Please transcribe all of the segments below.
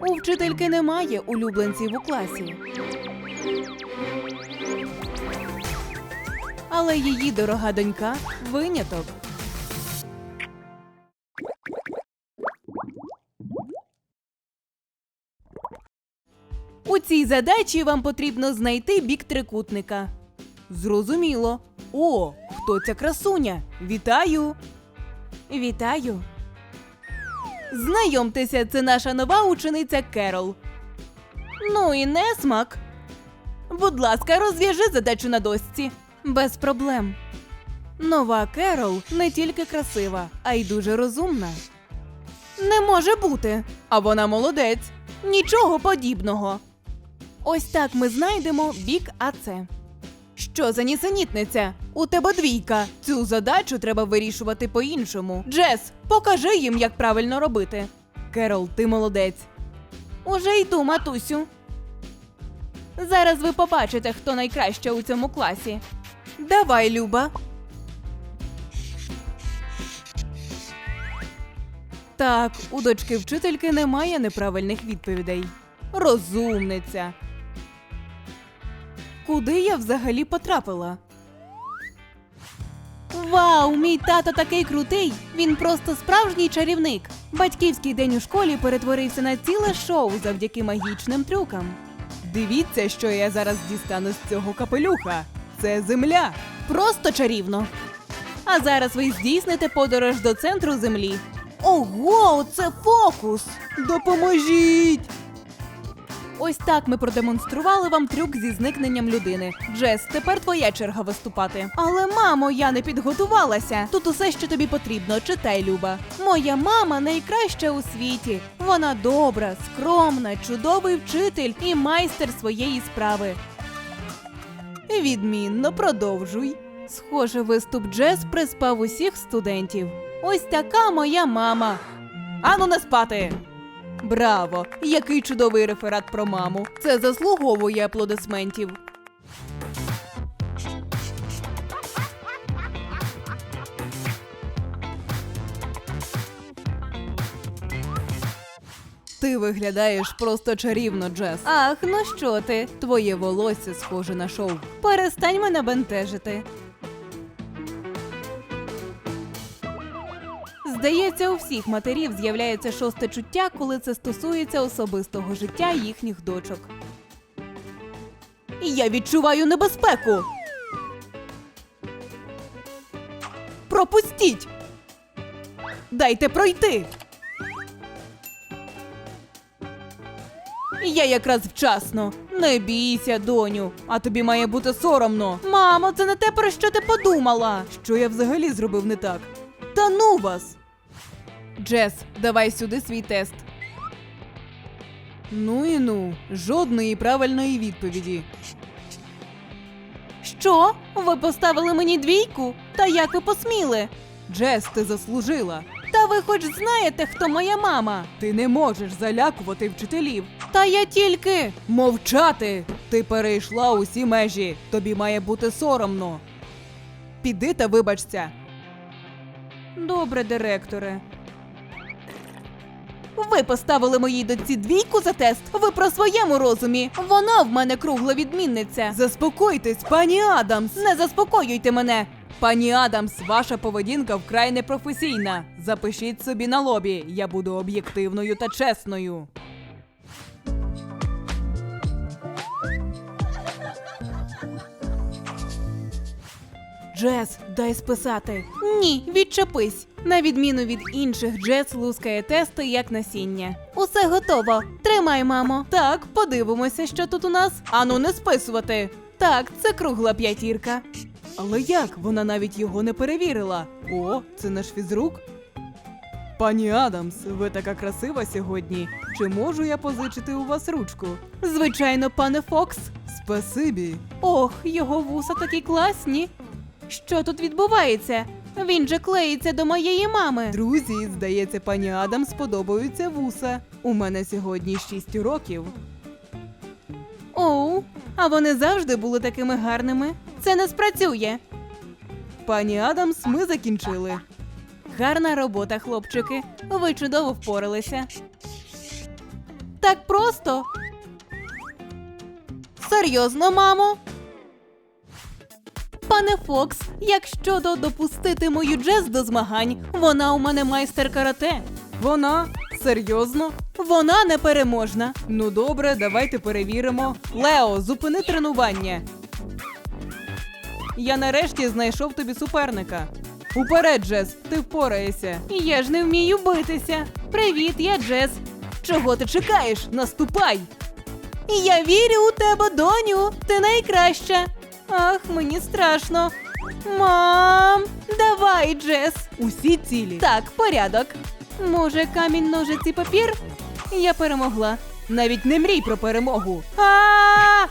У вчительки немає улюбленців у класі. Але її дорога донька виняток. У цій задачі вам потрібно знайти бік трикутника. Зрозуміло. О, хто ця красуня? Вітаю! Вітаю! Знайомтеся, це наша нова учениця Керол. Ну і несмак. Будь ласка, розв'яжи задачу на дошці. Без проблем. Нова Керол не тільки красива, а й дуже розумна. Не може бути. А вона молодець. Нічого подібного. Ось так ми знайдемо бік АЦ. Що за нісенітниця? У тебе двійка. Цю задачу треба вирішувати по-іншому. Джес, покажи їм, як правильно робити. Керол, ти молодець. Уже йду, матусю. Зараз ви побачите, хто найкраща у цьому класі. Давай, Люба. Так, у дочки вчительки немає неправильних відповідей. Розумниця. Куди я взагалі потрапила? Вау, мій тато такий крутий! Він просто справжній чарівник. Батьківський день у школі перетворився на ціле шоу завдяки магічним трюкам. Дивіться, що я зараз дістану з цього капелюха. Це земля. Просто чарівно. А зараз ви здійсните подорож до центру землі. Ого, це фокус! Допоможіть! Ось так ми продемонстрували вам трюк зі зникненням людини. Джес, тепер твоя черга виступати. Але, мамо, я не підготувалася. Тут усе, що тобі потрібно. Читай, Люба. Моя мама найкраща у світі. Вона добра, скромна, чудовий вчитель і майстер своєї справи. Відмінно, продовжуй. Схоже, виступ Джес приспав усіх студентів. Ось така моя мама. Ану не спати. Браво! Який чудовий реферат про маму. Це заслуговує аплодисментів. Ти виглядаєш просто чарівно, Джес. Ах, ну що ти? Твоє волосся схоже на шов. Перестань мене бентежити. Здається, у всіх матерів з'являється шосте чуття, коли це стосується особистого життя їхніх дочок. Я відчуваю небезпеку. Пропустіть. Дайте пройти. Я якраз вчасно. Не бійся, доню, а тобі має бути соромно. Мамо, це не те, про що ти подумала. Що я взагалі зробив не так? Та ну вас. Джес, давай сюди свій тест. Ну і ну, жодної правильної відповіді. Що? Ви поставили мені двійку? Та як ви посміли? Джес, ти заслужила. Та ви хоч знаєте, хто моя мама? Ти не можеш залякувати вчителів. Та я тільки мовчати. Ти перейшла усі межі. Тобі має бути соромно. Піди та вибачся. Добре, директоре. Ви поставили моїй дочці двійку за тест. Ви про своєму розумі. Вона в мене кругла відмінниця. Заспокойтесь, пані Адамс. Не заспокоюйте мене. Пані Адамс, ваша поведінка вкрай непрофесійна. Запишіть собі на лобі. Я буду об'єктивною та чесною. Джес, дай списати. Ні, відчепись. На відміну від інших, Джес лускає тести як насіння. Усе готово. Тримай, мамо. Так, подивимося, що тут у нас. Ану, не списувати. Так, це кругла п'ятірка. Але як? Вона навіть його не перевірила. О, це наш фізрук. Пані Адамс, ви така красива сьогодні. Чи можу я позичити у вас ручку? Звичайно, пане Фокс. Спасибі. Ох, його вуса такі класні. Що тут відбувається? Він же клеїться до моєї мами. Друзі, здається, пані Адам сподобаються вуса. У мене сьогодні 6 років. Оу, а вони завжди були такими гарними. Це не спрацює. Пані Адамс, ми закінчили. Гарна робота, хлопчики. Ви чудово впоралися. Так просто. Серйозно, мамо? Пане Фокс, як щодо допустити мою Джес до змагань, вона у мене майстер карате. Вона? Серйозно? Вона непереможна. Ну добре, давайте перевіримо. Лео, зупини тренування. Я нарешті знайшов тобі суперника. Уперед, Джес, ти впораєшся. Я ж не вмію битися. Привіт, я Джес. Чого ти чекаєш? Наступай! Я вірю у тебе, доню. Ти найкраща. Ах, мені страшно. Мам, давай, Джес. Усі цілі. Так, порядок. Може, камінь, ножиці, папір? Я перемогла. Навіть не мрій про перемогу. А!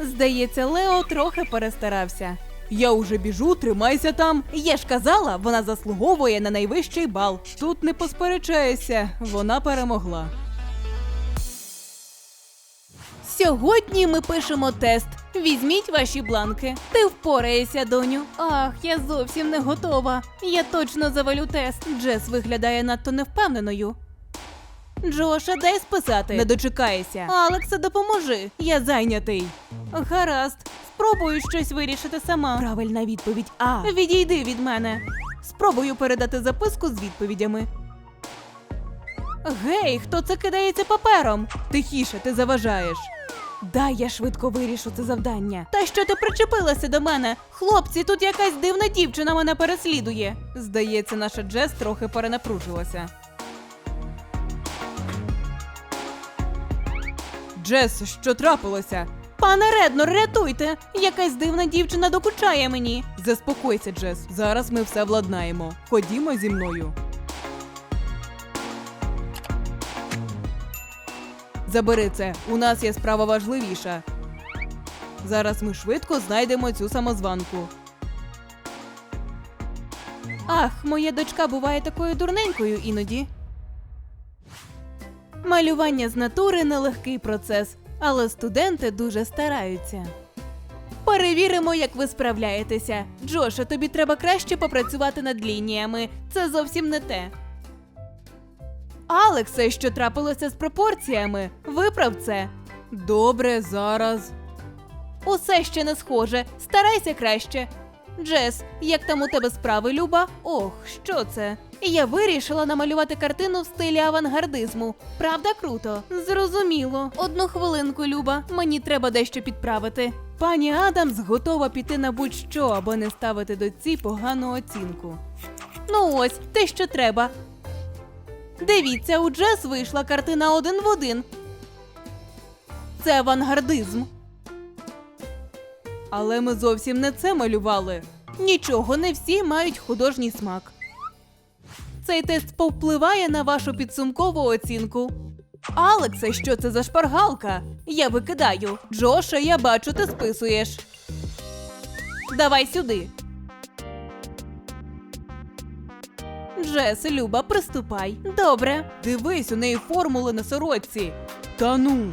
Здається, Лео трохи перестарався. Я уже біжу, тримайся там. Я ж казала, вона заслуговує на найвищий бал. Тут не посперечаєшся, вона перемогла. Сьогодні ми пишемо тест. Візьміть ваші бланки. Ти впораєшся, доню. Ах, я зовсім не готова. Я точно завалю тест. Джес виглядає надто невпевненою. Джоша, дай списати. Не дочекаєшся. Алекса, допоможи. Я зайнятий. Гаразд. Спробую щось вирішити сама. Правильна відповідь А. Відійди від мене. Спробую передати записку з відповідями. Гей, хто це кидається папером? Тихіше, ти заважаєш. Дай я швидко вирішу це завдання. Та що ти причепилася до мене? Хлопці, тут якась дивна дівчина мене переслідує. Здається, наша Джес трохи перенапружилася. Джес, що трапилося? Пане Реднор, рятуйте! Якась дивна дівчина докучає мені. Заспокойся, Джес. Зараз ми все владнаємо. Ходімо зі мною. Забери це, у нас є справа важливіша. Зараз ми швидко знайдемо цю самозванку. Ах, моя дочка буває такою дурненькою іноді. Малювання з натури нелегкий процес, але студенти дуже стараються. Перевіримо, як ви справляєтеся. Джоше, тобі треба краще попрацювати над лініями. Це зовсім не те. Алексе, що трапилося з пропорціями? Виправ це. Добре, зараз. Усе ще не схоже. Старайся краще. Джес, як там у тебе справи, Люба? Ох, що це? Я вирішила намалювати картину в стилі авангардизму. Правда, круто? Зрозуміло. Одну хвилинку, Люба. Мені треба дещо підправити. Пані Адамс готова піти на будь-що, аби не ставити доці погану оцінку. Ну ось, те, що треба. Дивіться, у Джес вийшла картина один в один. Це авангардизм. Але ми зовсім не це малювали. Нічого, не всі мають художній смак. Цей тест повпливає на вашу підсумкову оцінку. Алексе, що це за шпаргалка? Я викидаю. Джоша, я бачу, ти списуєш. Давай сюди. Джес, Люба, приступай. Добре. Дивись, у неї формули на сорочці. Та ну.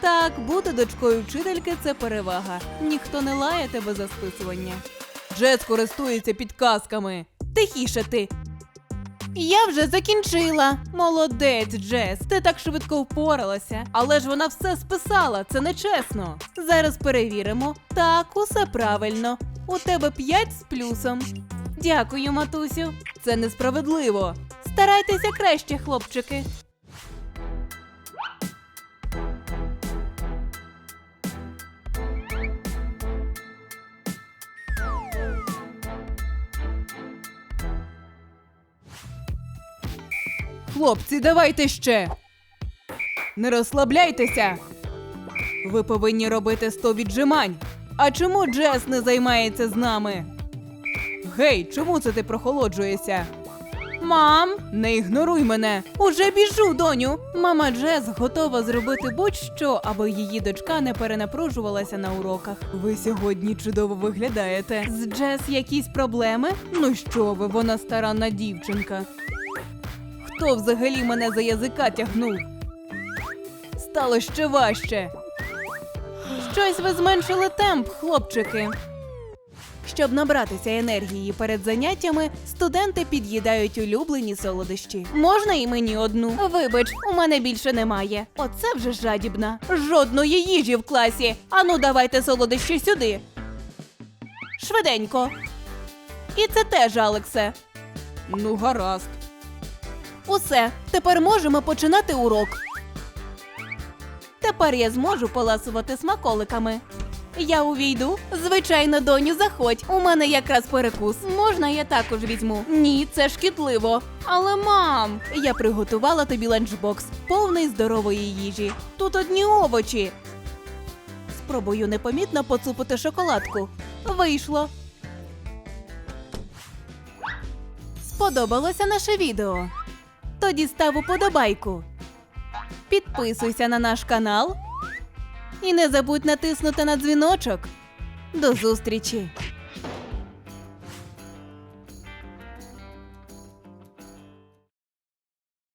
Так, бути дочкою вчительки це перевага. Ніхто не лає тебе за списування. Джес користується підказками. Тихіше ти. Я вже закінчила. Молодець, Джес. Ти так швидко впоралася. Але ж вона все списала, це нечесно. Зараз перевіримо. Так, усе правильно. У тебе 5 з плюсом. Дякую, матусю. Це несправедливо. Старайтеся краще, хлопчики. Хлопці, давайте ще. Не розслабляйтеся. Ви повинні робити 100 віджимань. А чому Джес не займається з нами? Гей, чому це ти прохолоджуєшся? Мам, не ігноруй мене. Уже біжу, доню. Мама Джес готова зробити будь-що, аби її дочка не перенапружувалася на уроках. Ви сьогодні чудово виглядаєте. З Джес якісь проблеми? Ну що ви, вона старанна дівчинка. Хто взагалі мене за язика тягнув? Стало ще важче. Щось ви зменшили темп, хлопчики. Щоб набратися енергії перед заняттями, студенти під'їдають улюблені солодощі. Можна і мені одну. Вибач, у мене більше немає. Оце вже жадібна. Жодної їжі в класі. Ану, давайте солодощі сюди. Швиденько. І це теж, Алексе. Ну, гаразд. Усе, тепер можемо починати урок. Тепер я зможу поласувати смаколиками. Я увійду? Звичайно, доню, заходь. У мене якраз перекус. Можна я також візьму? Ні, це шкідливо. Але мам, я приготувала тобі ланчбокс, повний здорової їжі. Тут одні овочі. Спробую непомітно поцупити шоколадку. Вийшло. Сподобалося наше відео? Тоді став уподобайку. Підписуйся на наш канал і не забудь натиснути на дзвіночок. До зустрічі!